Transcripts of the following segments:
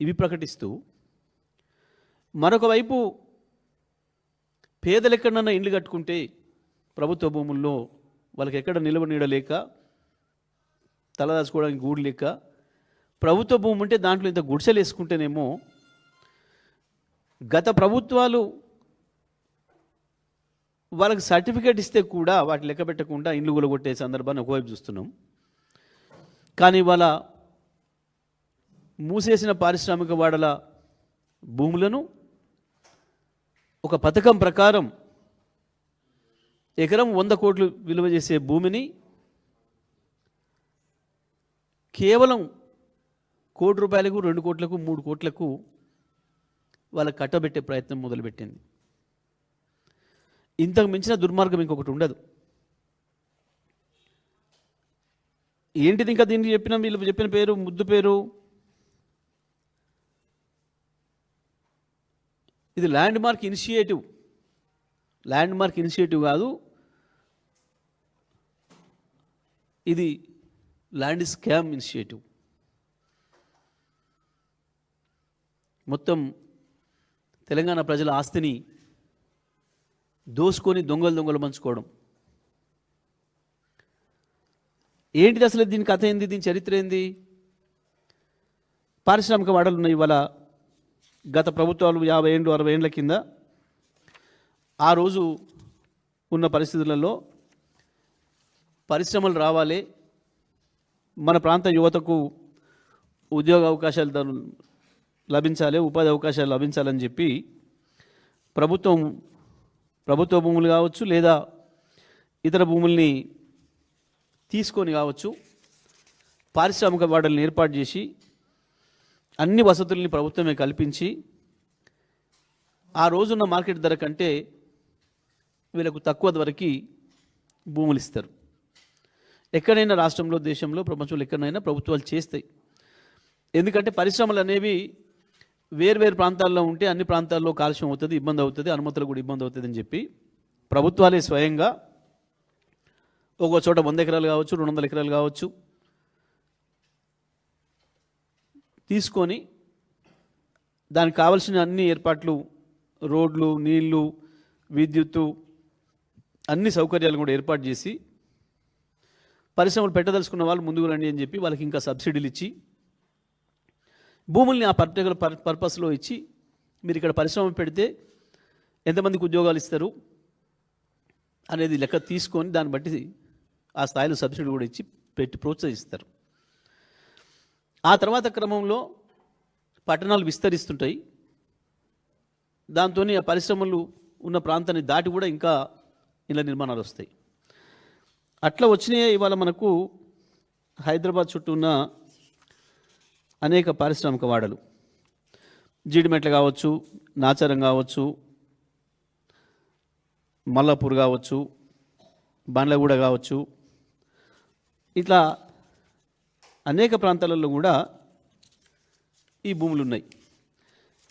ఇవి ప్రకటిస్తూ మరొక వైపు పేదలు ఎక్కడన్నా ఇండ్లు కట్టుకుంటే ప్రభుత్వ భూముల్లో వాళ్ళకి ఎక్కడ నిలవ నీడలేక తలదాచుకోవడానికి గూడు లేక ప్రభుత్వ భూమి ఉంటే దాంట్లో ఇంత గుడిసెలు వేసుకుంటేనేమో గత ప్రభుత్వాలు వాళ్ళకి సర్టిఫికేట్ ఇస్తే కూడా వాటి లెక్క పెట్టకుండా ఇండ్లు కూలగొట్టే సందర్భాన్ని ఒకవైపు చూస్తున్నాం. కానీ వాళ్ళ మూసేసిన పారిశ్రామిక వాడల భూములను ఒక పథకం ప్రకారం ఎకరం వంద కోట్లు విలువ చేసే భూమిని కేవలం కోటి రూపాయలకు రెండు కోట్లకు మూడు కోట్లకు వాళ్ళ కట్టబెట్టే ప్రయత్నం మొదలుపెట్టింది. ఇంతకు మించిన దుర్మార్గం ఇంకొకటి ఉండదు. ఏంటిది ఇంకా దీనికి చెప్పిన వీళ్ళు చెప్పిన పేరు ముద్దు పేరు ఇది landmark initiative landmark initiative కాదు. ఇది ల్యాండ్ స్కామ్ ఇనిషియేటివ్ మొత్తం తెలంగాణ ప్రజల ఆస్తిని దోసుకొని దొంగలు దొంగలు పంచుకోవడం. ఏంటిది అసలు దీని కథ ఏంది? దీని చరిత్ర ఏంది? పారిశ్రామిక వాడలు ఉన్నాయి ఇవాళ. గత ప్రభుత్వాలు యాభై ఏళ్ళు అరవై ఏళ్ళ కింద ఆ రోజు ఉన్న పరిస్థితులలో పరిశ్రమలు రావాలి. మన ప్రాంత యువతకు ఉద్యోగ అవకాశాలు లభించాలి ఉపాధి అవకాశాలు లభించాలని చెప్పి ప్రభుత్వం ప్రభుత్వ భూములు కావచ్చు లేదా ఇతర భూముల్ని తీసుకొని కావచ్చు పారిశ్రామిక వాడల్ని ఏర్పాటు చేసి అన్ని వసతుల్ని ప్రభుత్వమే కల్పించి ఆ రోజున్న మార్కెట్ ధర కంటే వీళ్ళకు తక్కువ ధరకి భూములు ఇస్తారు. ఎక్కడైనా రాష్ట్రంలో దేశంలో ప్రపంచంలో ఎక్కడైనా ప్రభుత్వాలు చేస్తాయి. ఎందుకంటే పరిశ్రమలు అనేవి వేర్వేరు ప్రాంతాల్లో ఉంటే అన్ని ప్రాంతాల్లో కాలుష్యం అవుతుంది ఇబ్బంది అవుతుంది అనుమతులు కూడా ఇబ్బంది అవుతుంది అని చెప్పి ప్రభుత్వాలే స్వయంగా ఒక చోట వంద ఎకరాలు కావచ్చు రెండు వందల ఎకరాలు కావచ్చు తీసుకొని దానికి కావలసిన అన్ని ఏర్పాట్లు రోడ్లు నీళ్ళు విద్యుత్తు అన్ని సౌకర్యాలు కూడా ఏర్పాటు చేసి పరిశ్రమలు పెట్టదలుచుకున్న వాళ్ళు ముందుకు రండి అని చెప్పి వాళ్ళకి ఇంకా సబ్సిడీలు ఇచ్చి భూముల్ని ఆ పర్టికులర్ పర్ పర్పస్లో ఇచ్చి మీరు ఇక్కడ పరిశ్రమ పెడితే ఎంతమందికి ఉద్యోగాలు ఇస్తారు అనేది లెక్క తీసుకొని దాన్ని బట్టి ఆ స్థాయిలో సబ్సిడీ కూడా ఇచ్చి పెట్టి ప్రోత్సహిస్తారు. ఆ తర్వాత క్రమంలో పట్టణాలు విస్తరిస్తుంటాయి. దాంతో ఆ పరిశ్రమలు ఉన్న ప్రాంతాన్ని దాటి కూడా ఇంకా ఇళ్ళ నిర్మాణాలు వస్తాయి. అట్లా వచ్చినాయి ఇవాళ మనకు హైదరాబాద్ చుట్టూ ఉన్న అనేక పారిశ్రామిక వాడలు. జీడిమెట్ల కావచ్చు నాచారం కావచ్చు మల్లాపూర్ కావచ్చు బండ్లగూడ కావచ్చు. ఇట్లా అనేక ప్రాంతాలలో కూడా ఈ భూములు ఉన్నాయి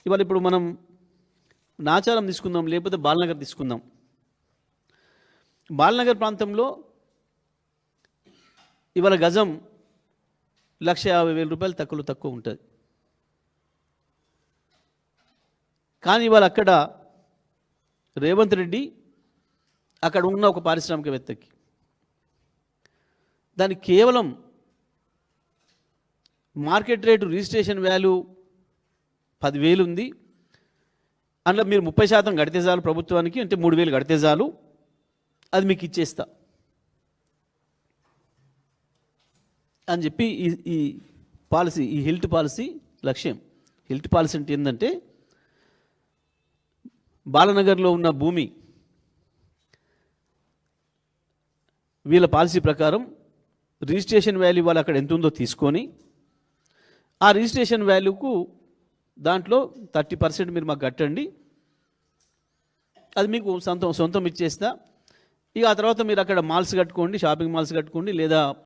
ఇవాళ ఇప్పుడు మనం నాచారం తీసుకుందాం లేకపోతే బాలనగర్ తీసుకుందాం. బాలనగర్ ప్రాంతంలో ఇవాళ గజం లక్ష యాభై వేల రూపాయలు తక్కువ తక్కువ ఉంటుంది. కానీ ఇవాళ అక్కడ రేవంత్ రెడ్డి అక్కడ ఉన్న ఒక పారిశ్రామికవేత్తకి దాన్ని కేవలం మార్కెట్ రేటు రిజిస్ట్రేషన్ వాల్యూ పదివేలు ఉంది. అందులో మీరు ముప్పై శాతం కడితే చాలు ప్రభుత్వానికి అంటే మూడు వేలు కడితే చాలు. అది మీకు ఇచ్చేస్తా. అని చెప్పి ఈ ఈ పాలసీ ఈ హిల్ట్ పాలసీ లక్ష్యం. హిల్ట్ పాలసీ అంటే ఏంటంటే బాలనగర్లో ఉన్న భూమి వీళ్ళ పాలసీ ప్రకారం రిజిస్ట్రేషన్ వాల్యూ వాళ్ళు అక్కడ ఎంత ఉందో తీసుకొని ఆ రిజిస్ట్రేషన్ వాల్యూకు దాంట్లో థర్టీ పర్సెంట్ మీరు మాకు కట్టండి. అది మీకు సొంతం సొంతం ఇచ్చేస్తా ఇక ఆ తర్వాత మీరు అక్కడ మాల్స్ కట్టుకోండి షాపింగ్ మాల్స్ కట్టుకోండి లేదా